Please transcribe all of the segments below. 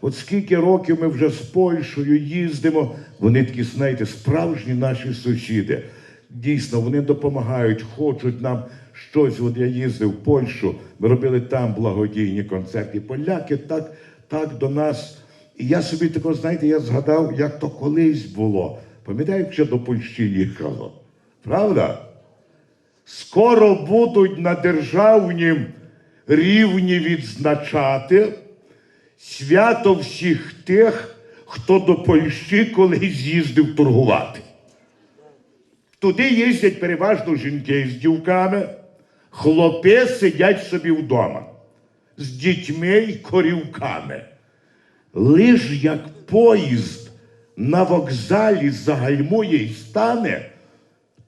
от скільки років ми вже з Польщею їздимо, вони такі, знаєте, справжні наші сусіди. Дійсно, вони допомагають, хочуть нам щось. От я їздив в Польщу, ми робили там благодійні концерти. Поляки так, так до нас. І я собі тако, знаєте, я згадав, як то колись було. Пам'ятаю, як ще до Польщі їхало. Правда? Скоро будуть на державнім рівні відзначати свято всіх тих, хто до Польщі колись їздив торгувати. Туди їздять переважно жінки з дівками, хлопи сидять собі вдома з дітьми й корівками. Лиш як поїзд на вокзалі загальмує й стане,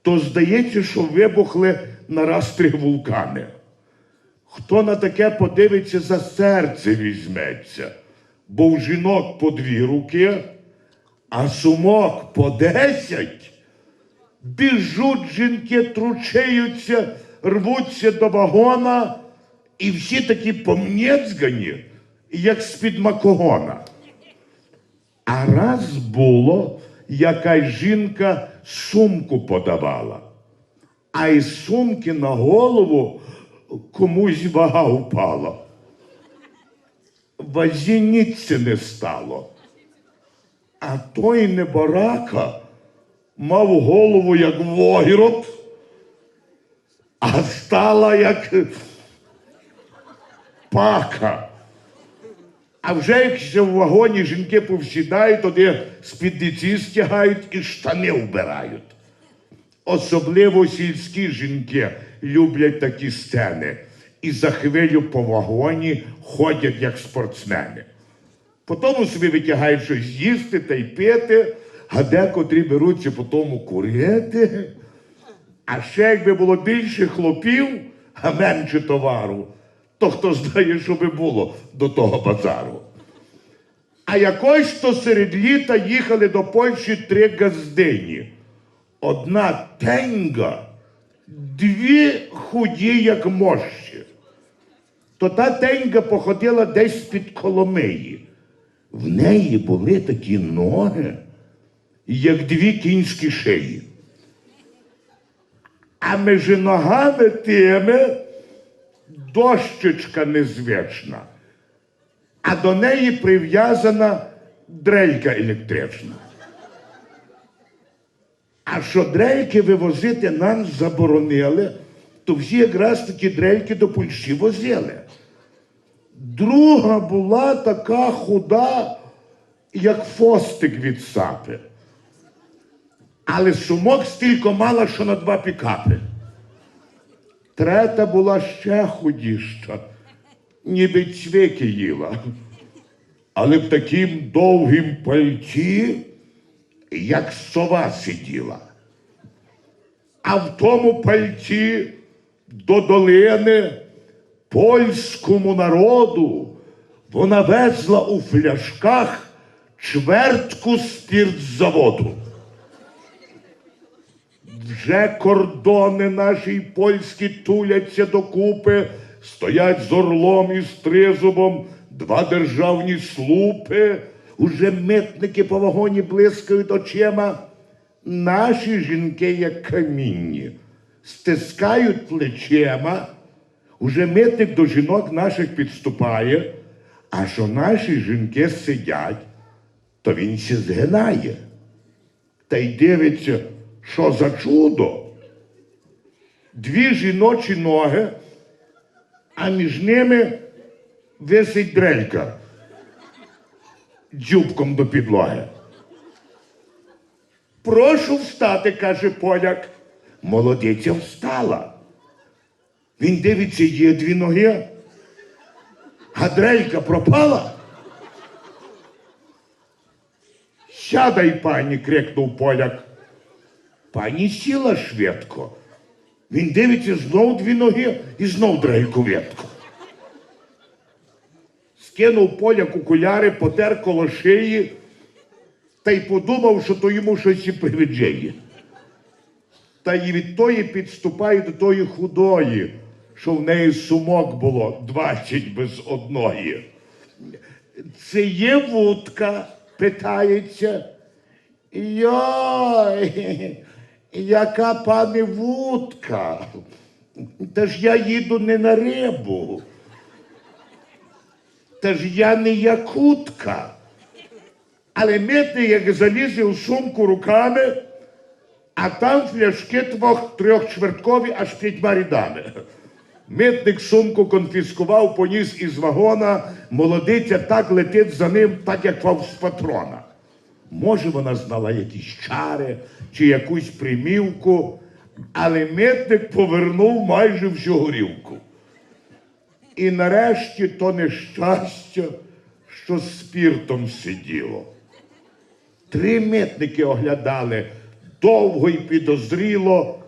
то здається, що вибухли нараз три вулкани. Хто на таке подивиться, за серце візьметься, бо в жінок по дві руки, а сумок по десять. Біжуть жінки, тручеються, рвуться до вагона, і всі такі помнєцьгані, як з-під макогона. А раз було, якась жінка сумку подавала, а із сумки на голову комусь вага впала. Вазі ніцці не стало. А той небарака мав голову як вогірок, а стала як пака. А вже якщо в вагоні жінки повсідають, тоді спідниці стягають і штани вбирають. Особливо сільські жінки люблять такі сцени. І за хвилю по вагоні ходять як спортсмени. Потім собі витягають щось їсти та й пити, а декотрі беруться по тому курити. А ще якби було більше хлопів, а менше товару, то хто знає, що би було до того базару. А якось то серед літа їхали до Польщі три газдині. Одна тенга, дві худі, як мощі. То та тенга походила десь з-під Коломиї. В неї були такі ноги, як дві кінські шиї. А між ногами тими дощечка незвична, а до неї прив'язана дрелька електрична. А що дрельки вивозити нам заборонили, то всі якраз такі дрельки до Польщі возили. Друга була така худа, як фостик від сапи. Але сумок стільки мала, що на два пікапи. Трета була ще худіша, ніби цвіки їла. Але в таким довгім пальті, як сова сиділа. А в тому пальті до долини польському народу вона везла у фляшках чвертку спіртзаводу. Вже кордони наші польські туляться докупи, стоять з орлом і з тризубом два державні слупи, уже митники по вагоні блискають очима. Наші жінки, як камінні, стискають плечима, уже митник до жінок наших підступає, а що наші жінки сидять, то він ще згинає та й дивиться, що за чудо. Дві жіночі ноги, а між ними висить дрелька дзюбком до підлоги. Прошу встати, каже поляк. Молодиця встала. Він дивиться, є дві ноги, а дрелька пропала. Сядай, пані, крикнув поляк. Пані сіла швидко. Він дивиться знов дві ноги і знов дрельку ветку. Скинув поляк окуляри, потер коло шиї та й подумав, що то йому щось і привиджає. Та й від тої підступає до тої худої, що в неї сумок було 20 без одної. Це є вудка, питається. Йой, яка пане вудка? Та ж я їду не на рибу. Та ж я не якутка. Але митник, як залізе у сумку руками, а там фляшки двох трьохчверткові аж п'ятьма рядами. Митник сумку конфіскував, поніс із вагона, молодиця так летить за ним, так як фавс патрона. Може, вона знала якісь чари чи якусь примівку, але митник повернув майже всю горілку. І нарешті то нещастя, що з спіртом сиділо. Три митники оглядали довго й підозріло,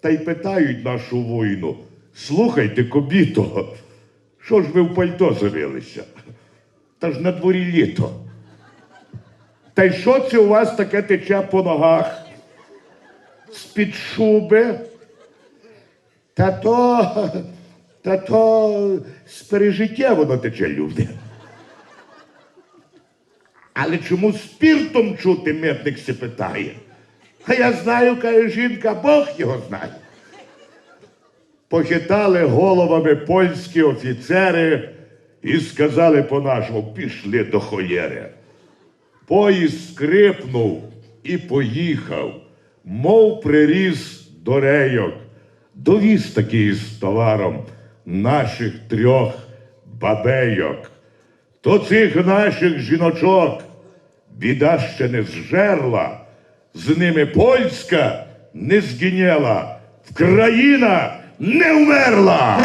та й питають нашу воїну. Слухайте, кобіто, що ж ви в пальто завилися? Та ж на дворі літо. Та й що це у вас таке тече по ногах? З-під шуби? Та то, та то з пережиття воно тече, люди. Але чому спіртом чути митник се питає? А я знаю, каже жінка, Бог його знає. Похитали головами польські офіцери і сказали по-нашому, пішли до холєри. Поїзд скрипнув і поїхав, мов приріс до рейок. Довіз такий з товаром наших трьох бабейок. То цих наших жіночок біда ще не зжерла, з ними польська не згиняла, Вкраїна не вмерла.